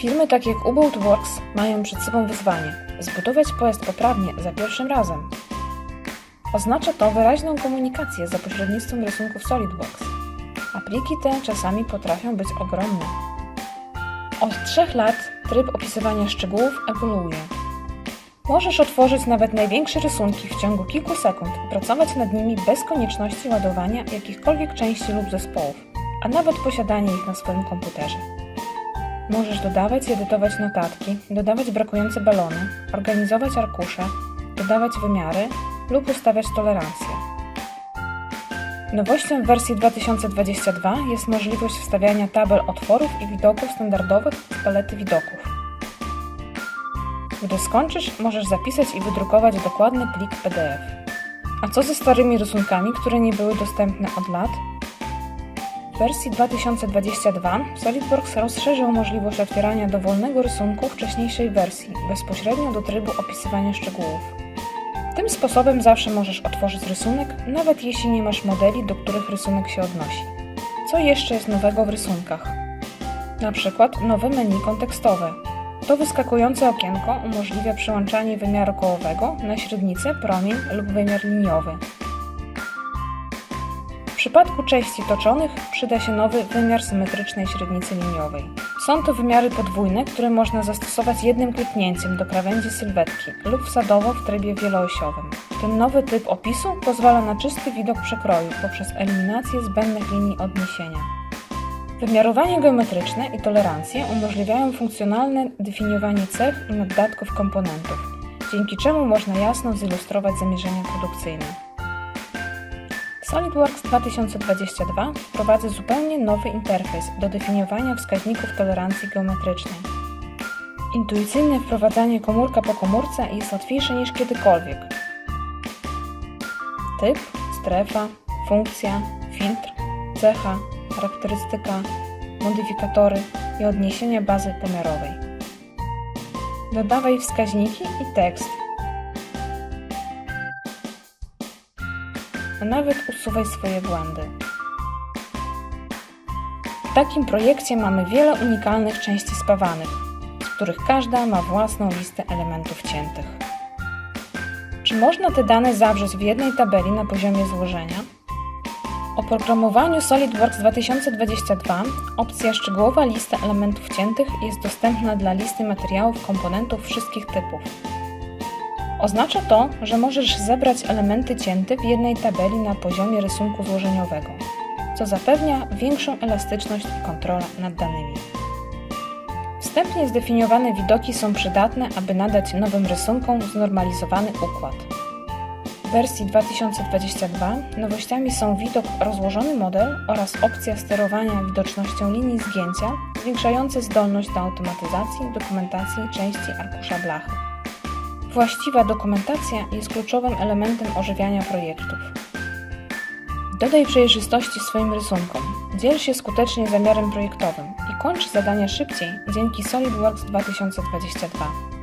Firmy takie jak Ubuntu Works mają przed sobą wyzwanie zbudować pojazd poprawnie za pierwszym razem. Oznacza to wyraźną komunikację za pośrednictwem rysunków SolidWorks. Apliki te czasami potrafią być ogromne. Od trzech lat tryb opisywania szczegółów ewoluuje. Możesz otworzyć nawet największe rysunki w ciągu kilku sekund i pracować nad nimi bez konieczności ładowania jakichkolwiek części lub zespołów, a nawet posiadania ich na swoim komputerze. Możesz dodawać i edytować notatki, dodawać brakujące balony, organizować arkusze, dodawać wymiary lub ustawiać tolerancje. Nowością w wersji 2022 jest możliwość wstawiania tabel otworów i widoków standardowych z palety widoków. Gdy skończysz, możesz zapisać i wydrukować dokładny plik PDF. A co ze starymi rysunkami, które nie były dostępne od lat? Wersji 2022 SolidWorks rozszerzył możliwość otwierania dowolnego rysunku wcześniejszej wersji bezpośrednio do trybu opisywania szczegółów. Tym sposobem zawsze możesz otworzyć rysunek, nawet jeśli nie masz modeli, do których rysunek się odnosi. Co jeszcze jest nowego w rysunkach? Na przykład nowe menu kontekstowe. To wyskakujące okienko umożliwia przełączanie wymiaru kołowego na średnicę, promień lub wymiar liniowy. Przypadku części toczonych przyda się nowy wymiar symetrycznej średnicy liniowej. Są to wymiary podwójne, które można zastosować jednym kliknięciem do krawędzi sylwetki lub wsadowo w trybie wieloosiowym. Ten nowy typ opisu pozwala na czysty widok przekroju poprzez eliminację zbędnych linii odniesienia. Wymiarowanie geometryczne i tolerancje umożliwiają funkcjonalne definiowanie cech i naddatków komponentów, dzięki czemu można jasno zilustrować zamierzenia produkcyjne. SolidWorks 2022 wprowadza zupełnie nowy interfejs do definiowania wskaźników tolerancji geometrycznej. Intuicyjne wprowadzanie komórka po komórce jest łatwiejsze niż kiedykolwiek. Typ, strefa, funkcja, filtr, cecha, charakterystyka, modyfikatory i odniesienia bazy pomiarowej. Dodawaj wskaźniki i tekst, a nawet usuwaj swoje błędy. W takim projekcie mamy wiele unikalnych części spawanych, z których każda ma własną listę elementów ciętych. Czy można te dane zawrzeć w jednej tabeli na poziomie złożenia? W oprogramowaniu SolidWorks 2022 opcja Szczegółowa lista elementów ciętych jest dostępna dla listy materiałów komponentów wszystkich typów. Oznacza to, że możesz zebrać elementy cięte w jednej tabeli na poziomie rysunku złożeniowego, co zapewnia większą elastyczność i kontrolę nad danymi. Wstępnie zdefiniowane widoki są przydatne, aby nadać nowym rysunkom znormalizowany układ. W wersji 2022 nowościami są widok rozłożony model oraz opcja sterowania widocznością linii zgięcia, zwiększające zdolność do automatyzacji dokumentacji części arkusza blachy. Właściwa dokumentacja jest kluczowym elementem ożywiania projektów. Dodaj przejrzystości swoim rysunkom, dziel się skutecznie zamiarem projektowym i kończ zadania szybciej dzięki SolidWorks 2022.